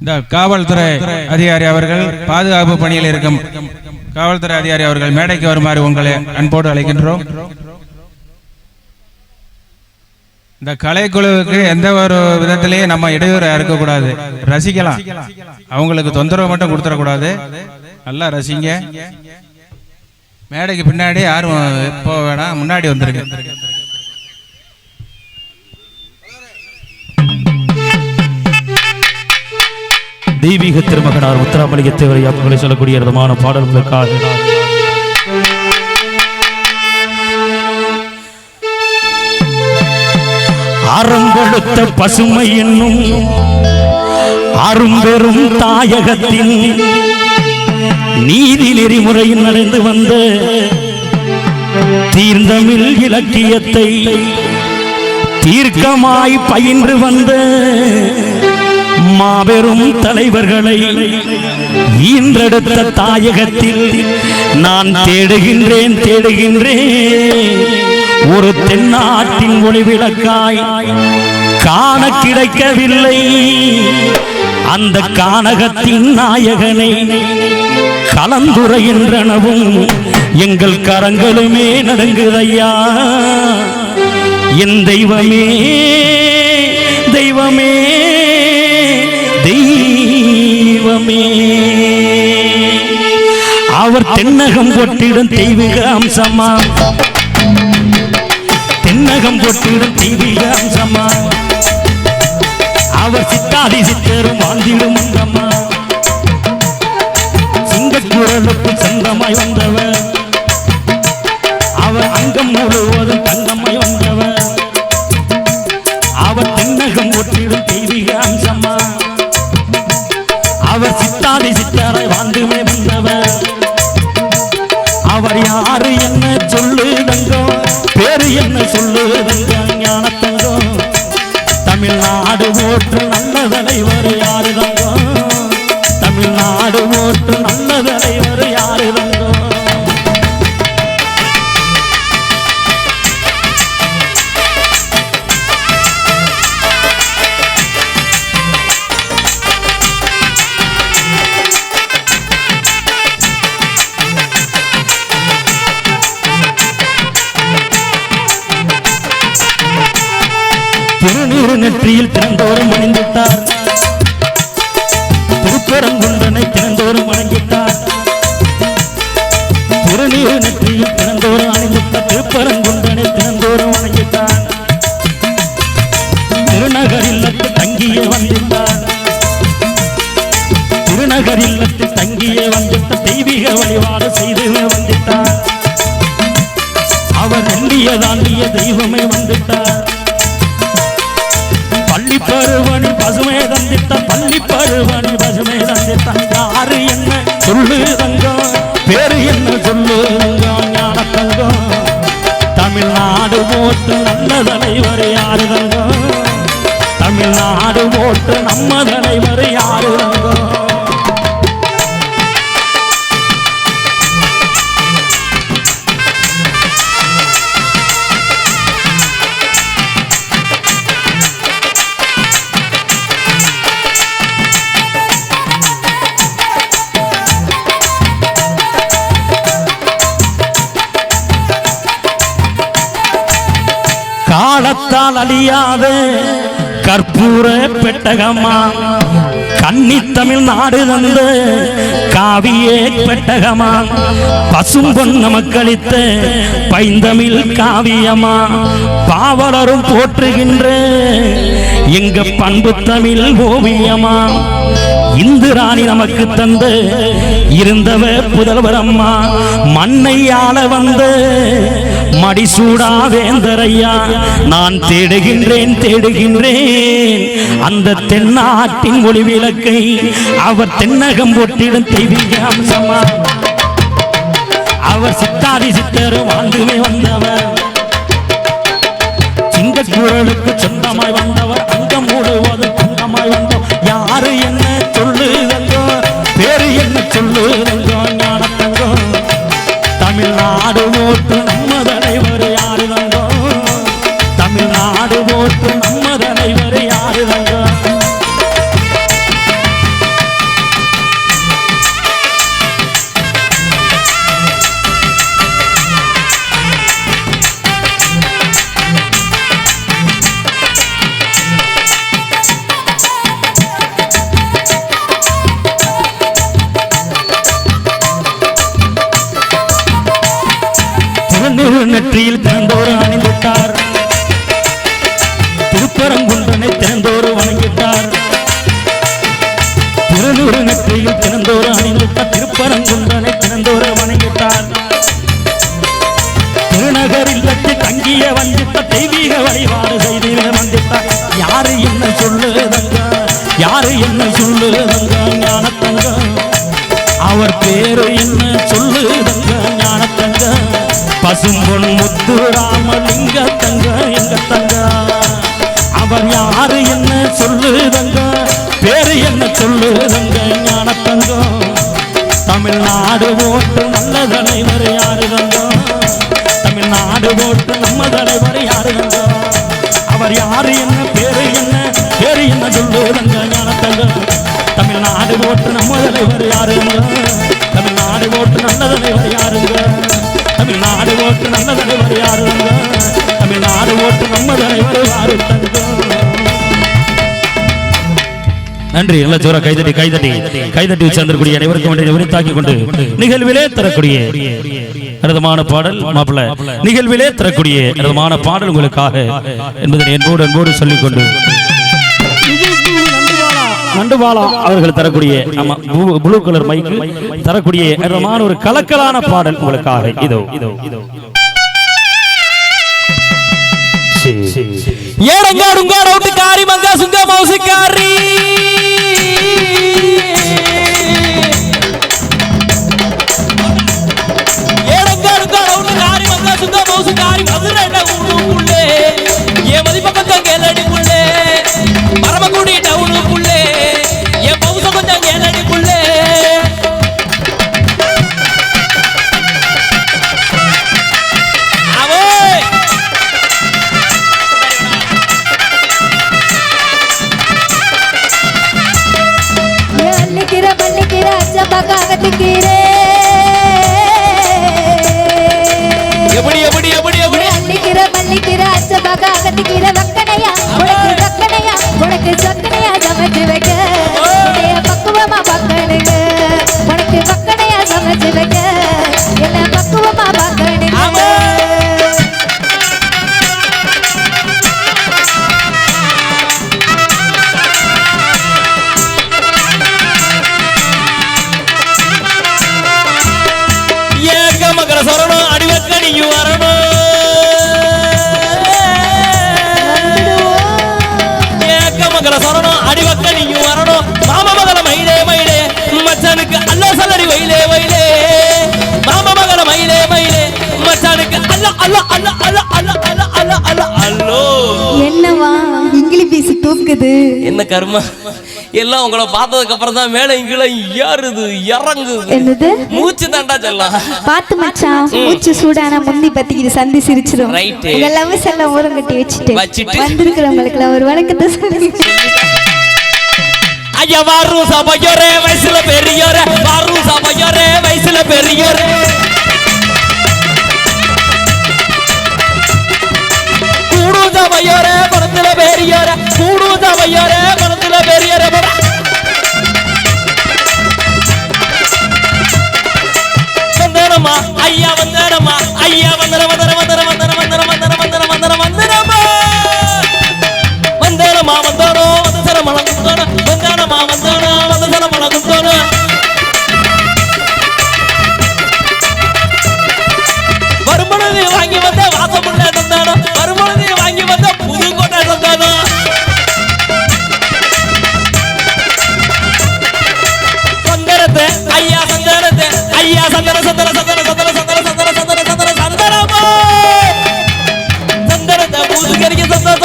இந்த காவல்துறை அதிகாரி அவர்கள் பாதுகாப்பு பணியில் இருக்கும். காவல்துறை அதிகாரி அவர்கள் மேடைக்கு வருமாறு உங்களை அன்போடு அழைக்கின்றோம். இந்த கலைக்குழுவுக்கு எந்த ஒரு விதத்திலேயே நம்ம இடையூறா இருக்கக்கூடாது ரசிக்கலாம். அவங்களுக்கு தொந்தரவு மட்டும் கொடுத்துடக்கூடாது. நல்லா ரசிங்க. மேடைக்கு பின்னாடி யாரும் போக வேணாம். முன்னாடி வந்துருங்க தெய்வீக திருமகனார் முத்துராமலிங்க தேவரை யாப்புகளை சொல்லக்கூடிய விதமான பாடல்களுக்காக அறங்கொடுத்த பசுமை என்னும் அரும்பெரும் தாயகத்தின் நீதி நெறிமுறையில் நடந்து வந்த தீர்ந்தமிழ் இலக்கியத்தை தீர்க்கமாய் பயின்று வந்த மாபெரும் தலைவர்களை ஈன்றெடுத்த தாயகத்தில் நான் தேடுகின்றேன் தேடுகின்றேன். ஒரு தென்னாட்டின் ஒளிவிளக்காய் காண கிடைக்கவில்லை. அந்த கானகத்தின் நாயகனை கலந்துரைகின்றனவும் எங்கள் கரங்களுமே நடுங்குதையா. என் தெய்வமே தெய்வமே. தெய்வமே. அவர் தென்னகம் பொட்டிடும் தெய்வீக அம்சமா? தென்னகம் பொட்டிடும் தெய்வீக அம்சமா? அவர் சித்தாதி சித்தரும் வாழ்ந்திடும் அங்கம்மா சிங்கக்குரலுக்கு சொந்தமாய் வந்தவர். அவர் அங்கம் முழுவதும் தங்கமாய் வந்தவர். அவர் தென்னகம் ஒட்டிடும் சொல்லு தங்கம் பேரு என்ன சொல்லு தங்கம் ஞான தங்கம் தமிழ்நாடு போட்டு நல்ல கண்ணால் அழியாத கற்பூர பெட்டகமா? கன்னி தமிழ் நாடு தந்த காவியே பெட்டகமா? பசும்பொன் நமக்களித்த பைந்தமிழ் காவியமா? பாவலரும் போற்றுகின்ற எங்க பண்பு தமிழ் ஓவியமா? இந்துராணி நமக்கு தந்த இருந்தவ புதல்வர் அம்மா மண்ணை ஆள வந்த மடிசூடா வேந்தரையா நான் தேடுகின்றேன் தேடுகின்றேன். அந்த தென்னாட்டின் ஒளி விளக்கை அவர் தென்னகம் போட்டிடும் தெய்வீக அம்சமா. அவர் சித்தாதி சித்தரும் வாழ்ந்துமே வந்தவர். சிங்கக்குரலுக்கு சொந்தமாய் வந்தவர் அங்கம் முழுவதும் தங்கமாய் வந்தவர் யாரு என்ன சொல்லுதங்கோ பேரு என்ன சொல்லுதங்கோ வெற்றியில் பிறந்தோர் அணிந்துட்டார். திருப்பரங்குன்றனை திறந்தோர் வணங்கிட்டார். திருநூறு நெற்றியில் திறந்தோர் அணிந்துட்டார் திருப்பரங்குன்றனை திறந்தோர் வணங்கிட்டார். திருநகரில் வச்சு தங்கிய வந்திட்ட தெய்வீக வழிபாடு செய்தியில வந்திட்டார் யாரு என்ன சொல்லுதங்க? யாரு என்ன சொல்லுதங்க? ஞானத்தங்க அவர் பேரு பசும்பொன் முத்து ராமலிங்க தங்க எங்க தங்க? அவர் யாரு என்ன சொல்லுதங்க? பேரு என்ன சொல்லுதங்க ஞான தங்கம் தமிழ்நாடு ஓட்டு நல்ல தலைவர் யாரு தங்கம் தமிழ்நாடு ஓட்டு நம்ம தலைவர் யாரு தங்கம் அவர் யாரு என்ன பேரு என்ன? பேரு என்ன சொல்லுதங்க ஞான தங்கம் தமிழ்நாடு ஓட்டு நம்ம தலைவர் யாருங்க தமிழ்நாடு ஓட்டு நல்ல தலைவர் யாருங்க தமிழ்நாடு ஓட்டு நல்ல தலைவர் யாரு தமிழ்நாடு ஓட்டு நம்ம தலைவர் யாரு நன்றி. நல்ல ஜோரா கைதட்டி கைதட்டி. கைதட்டி சேர்ந்திருக்கூடிய அனைவருக்கும் வேண்டிய உரித்தாக்கி கொண்டு நிகழ்விலே தரக்கூடிய அருதமான பாடல் மாப்பிள்ள. நிகழ்விலே தரக்கூடிய அருதமான பாடல் உங்களுக்காக என்பதை என்போடு என்போடு சொல்லிக் கொண்டு அவர்கள் தரக்கூடிய நம்ம ப்ளூ- கலர் மைக்கு தரக்கூடிய அற்புதமான ஒரு கலக்கலான பாடல் உங்களுக்காக இதோ. இதோ இதோ ஏடங்காடுங்காட காரி மங்கா சுங்கா மௌசிக்காரி காரி ಜೊತೆ ஏக மகர சரணம் அடிவக்கணியும் வரணும். மாம மகள மயிலே மயிலே. மச்சானுக்கு அல்ல சல்லடி வயிலே வயிலே மாம மகள மயிலே மயிலே. மச்சானுக்கு அல்ல அல்ல அல்ல அல்ல அல்ல அல்ல அல்ல அல்ல அல்லோ. என்னவா? இங்கிலீஷ் பேசி தூக்குது. என்ன கர்மா? எல்லாம் உங்களை பார்த்ததுக்கு அப்புறம் தான் மேல இங்கெல்லாம் ஏறுது இறங்குது. என்னது? மூச்சு தாண்டா செல்லாம். பாத்து மச்சான் மூச்சு சூடான முந்தி பத்திக்கிட்டு சந்தி சிரிச்சிரும். Right. இதெல்லாம் செல்லம் ஓரம் கட்டி வச்சுட்டு வச்சிட்டு. வந்திருக்கிறவங்களுக்கு ஒரு வணக்கத்தை சொல்லி. ஐயா வாரும் சபையோரே வயசுல பெரியோரே வாரும் சபையோரே வயசுல பெரியோரே. கூடு சபையோரே பணத்துல பெரியோரே கூடு சபையோரே பணத்துல பெரிய ரபரா வந்தேனம்மா ஐயா வந்தேனம்மா ஐயா வந்தேன் வந்தேன்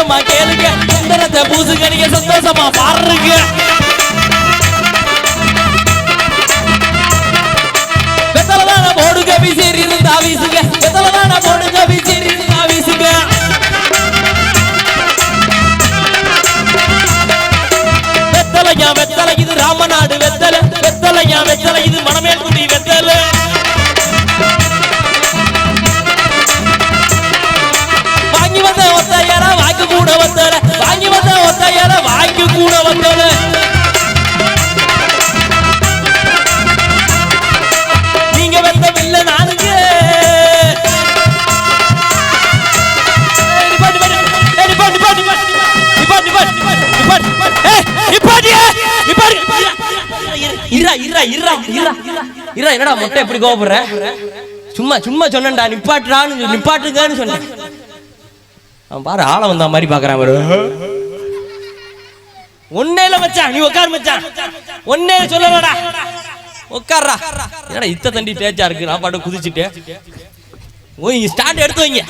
சந்தோஷமா கேளுங்க. சந்தனத்தை பூசுகரிக்க சந்தோஷமா பாருங்க. வெத்தலதான போடுங்க விசிறி இருந்தா வீசுங்க. வெத்தலதான போடுங்க விசிறி இருந்தா வீசுங்க. வெத்தலையா வெத்தலை இது ராமநாடு வெத்தலை. வெத்தலையா வெத்தலை இது மணமேல்குடி வெத்தலை. கூட வந்தல வாங்கி வந்த ஒத்தையால வாங்கி கூட வந்தல நீங்க வந்த பில்ல நானுக்கு என்னடா மொட்டை எப்படி கோபப்படுற? சும்மா சும்மா சொன்னா நிப்பாட்டுறான்னு நிப்பாட்டுங்கன்னு சொன்னேன். அவன் பாரு ஆளை வந்த மாதிரி பாக்குறான் பாரு. ஒன்னேல மச்சான் நீ உட்கார் மச்சான். ஒன்னே சொல்லலடா உட்கார்றா ஏடா இத்த தண்டி தேய்ச்சா இருக்கு? நான் பாட்டு குதிச்சுட்டு ஓய் ஸ்டாண்ட் எடுத்து வைங்க.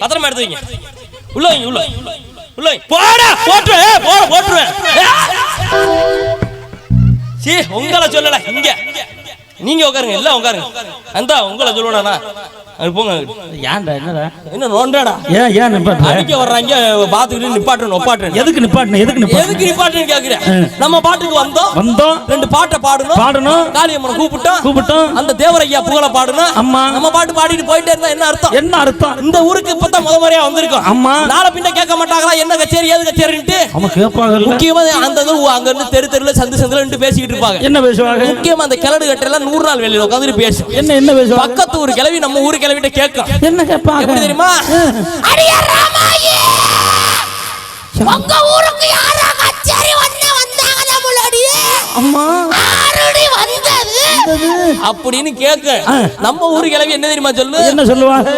பத்திரமா எடுத்து வைங்க. உள்ள வைங்க உள்ள. உள்ள போடா போட்டுருவேன் போட போட்டுருவேன் சீ உங்களை சொல்லல இங்க. நீங்க உட்காருங்க எல்லாம் உட்காருங்க அந்த உங்களை சொல்லணும்னா போங்க. ஏன்டா என்னடா? என்ன நோண்டாடா ஏன் ஏன் நிப்பாட்டுற? அடிக்க வர்றாங்க பாத்துக்கிட்டு நிப்பாட்டணும் நிப்பாட்டணும் எதுக்கு நிப்பாட்டுன எதுக்கு நிப்பாட்டு எதுக்கு நிப்பாட்டுன்னு கேக்குறேன். நம்ம பாட்டுக்கு வந்தோம். வந்தோம். ரெண்டு பாட்டை பாடணும். பாடணும். காளியம்மனை கூப்பிட்டோம். கூப்பிட்டோம். அந்த தேவரையா புகழ பாடணும். ஆமா. நம்ம பாட்டு பாடிட்டு போயிட்டே இருந்தா என்ன அர்த்தம்? என்ன அர்த்தம்? இந்த ஊருக்கு இப்பதான் முத முறையா வந்திருக்கோம். ஆமா. நாளை பின்ன கேட்க மாட்டாங்களா? என்ன கச்சேரி ஏது கச்சேரின்ட்டு? அவங்க கேட்பாங்கல்ல. முக்கியமா அந்த அங்க இருந்து தெரு தெருல சந்து சந்துல நின்று பேசிக்கிட்டு இருப்பாங்க. என்ன பேசுவாங்க? முக்கியமா அந்த கிளடு கட்டெல்லாம் நூறு நாள் வெளியில உட்காந்துட்டு பேசும். என்ன என்ன பேசுவாங்க? பக்கத்து ஊர் கிளவி நம்ம ஊர் கிளவிட்ட கேட்கும் என்ன கேட்பாங்க தெரியுமா? அடியே ராமாயி! உங்க ஊருக்கு யாரா கச்சேரி வந்து வந்தாங்க முன்னாடி அம்மா. ஆறுடி வந்தது. அப்படின்னு கேட்க. நம்ம ஊர் கிளவி என்ன தெரியுமா சொல்லு? என்ன சொல்லுவாங்க?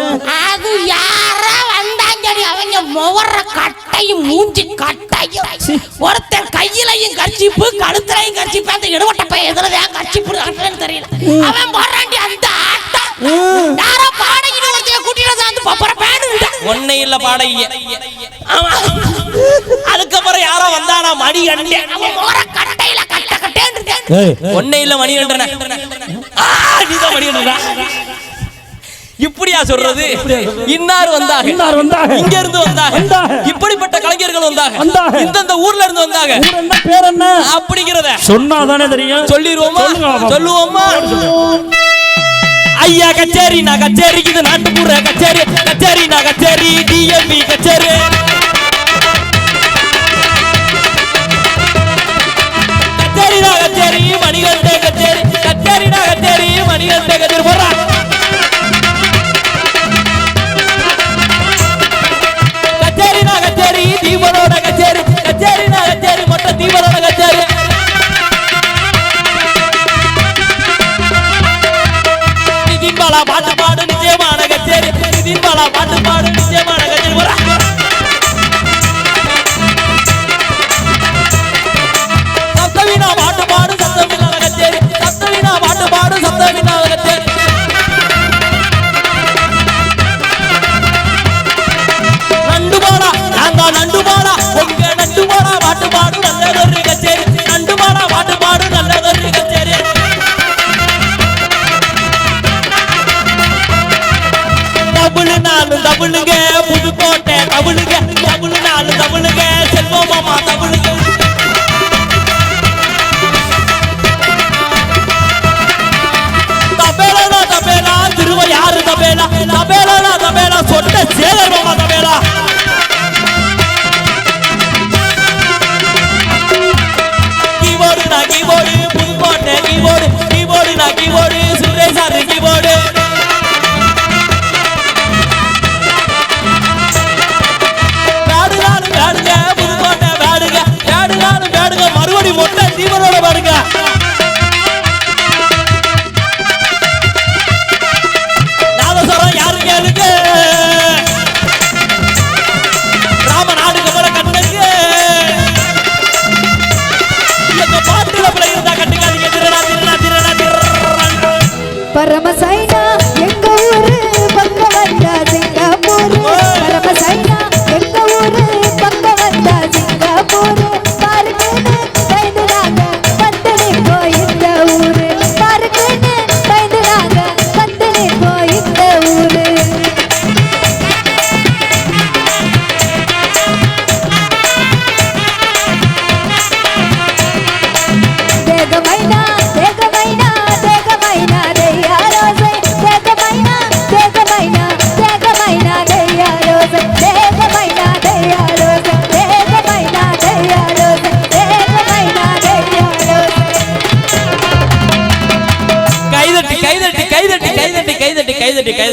அது யாரா வந்தாங்கடி. அவங்க முவர கட்டையும் மூஞ்சி கட்டையும். ஒருத்தன் கையிலையும் கர்ச்சிப்பு கழுத்துலையும் கர்ச்சிப்பு அந்த இடவட்ட பையன் எதுலதான் கர்ச்சிப்பு கட்டுறேன்னு தெரியல. அவன் போறாண்டி அந்த ஒன்னே இல்ல பாடகிய. ஆமா. அதுக்கப்புறம் யாரோ வந்தானா? மணி முவர கட்டையில கட்ட ஒன்னே இல்ல மணி அண்டன நீதான் மணி அண்டனா இப்படியா சொல்றது? இன்னார் வந்தாங்க இன்னார் வந்தாங்க. இங்க இருந்து வந்தாங்க. இப்படிப்பட்ட கலைஞர்கள் வந்தாங்க. இந்தந்த ஊர்ல இருந்து வந்தாங்க பேர் என்ன அப்படிங்கிறத சொன்னாதானே தெரியும்? சொல்லிடுவோமா. சொல்லுவோமா? ஐயா கச்சேரி நான் கச்சேரி இது நாட்டுப்புற கச்சேரி கச்சேரி நான் கச்சேரி டிஎம்பி கச்சேரி. கச்சேரி நான் கச்சேரி மணிகண்டே கச்சேரி கச்சேரி நான் கச்சேரி மணிகண்டே கச்சேரி. போடுறா. பாட்டு பாடு நிச்சயமான கச்சேரி. பாட்டு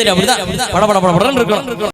அப்படிதான். பட பட பட இருக்கணும்